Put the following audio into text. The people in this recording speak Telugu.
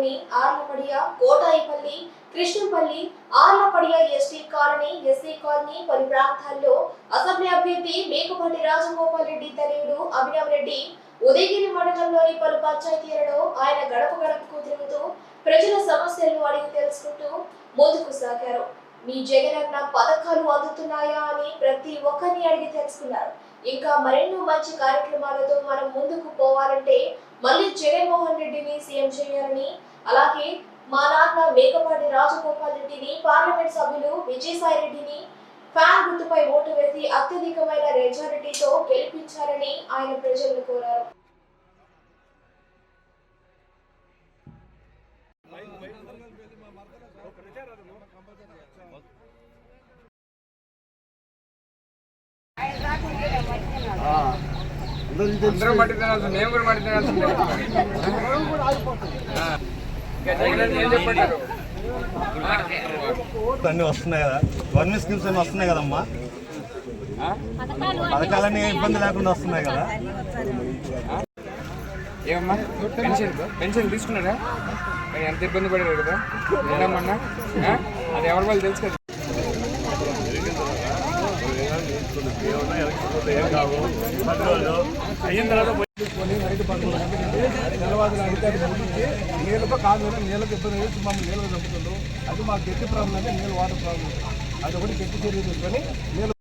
పరిధిలోని Arlapadiya Kotaipalli Krishnampalli Arlapadiya ST colony SC colony పలు ప్రాంతాల్లో అసెంబ్లీ అభ్యర్థి మేకపాటి రాజగోపాల్ రెడ్డి తనయుడు అభినవ్ రెడ్డి ఉదయగిరి మండలంలోని పలు పంచాయతీలలో ఆయన గడప గడపకు తిరుగుతూ ప్రజల సమస్యలను అడిగి తెలుసుకుంటూ ముందుకు సాగారు. మీ జగనన్న పథకాలు అందుతున్నాయా అని ప్రతి ఒక్కరిని అడిగి తెలుసుకున్నారు. ఇంకా మరెన్నో మంచి కార్యక్రమాలతో మనం ముందుకు పోవాలంటే మళ్ళీ జగన్మోహన్ రెడ్డిని సీఎం చేయాలని అలాగే మా నాన్న మేకపాటి రాజగోపాల్ రెడ్డిని పార్లమెంట్ సభ్యులు విజయసాయి రెడ్డిని ఫ్యాన్ గుర్తుపై ఓటు వేసి అత్యధికమైన మెజారిటీతో గెలిపించాలని ఆయన ప్రజలను కోరారు. అందరూ మట్టి మేము కూడా అన్నీ వస్తున్నాయి కదా. గవర్నమెంట్ స్కీమ్స్ అన్నీ వస్తున్నాయి కదమ్మా? పథకాలన్నీ ఇబ్బంది లేకుండా వస్తున్నాయి కదా. ఏమమ్మా? పెన్షన్ పెన్షన్ తీసుకున్నారా మరి ఎంత ఇబ్బంది పడారు కదా? ఏమన్నా? అది ఎవరి వాళ్ళు తెలుసు కదా? లేకపోతే ఏం కావు. పది రోజులు. అయిన తర్వాత పోయి నైట్ పది నెలవాదులు అడిగారు నీళ్ళతో కాదు నీళ్ళకి ఇబ్బంది వచ్చి మమ్మల్ని నీళ్ళు చంపుతుండ్రు? అది మాకు గట్టి ప్రాబ్లం అంటే నీళ్ళు వాటర్ ప్రాబ్లం. అది ఒకటి గట్టి చర్య తీసుకొని నీళ్ళు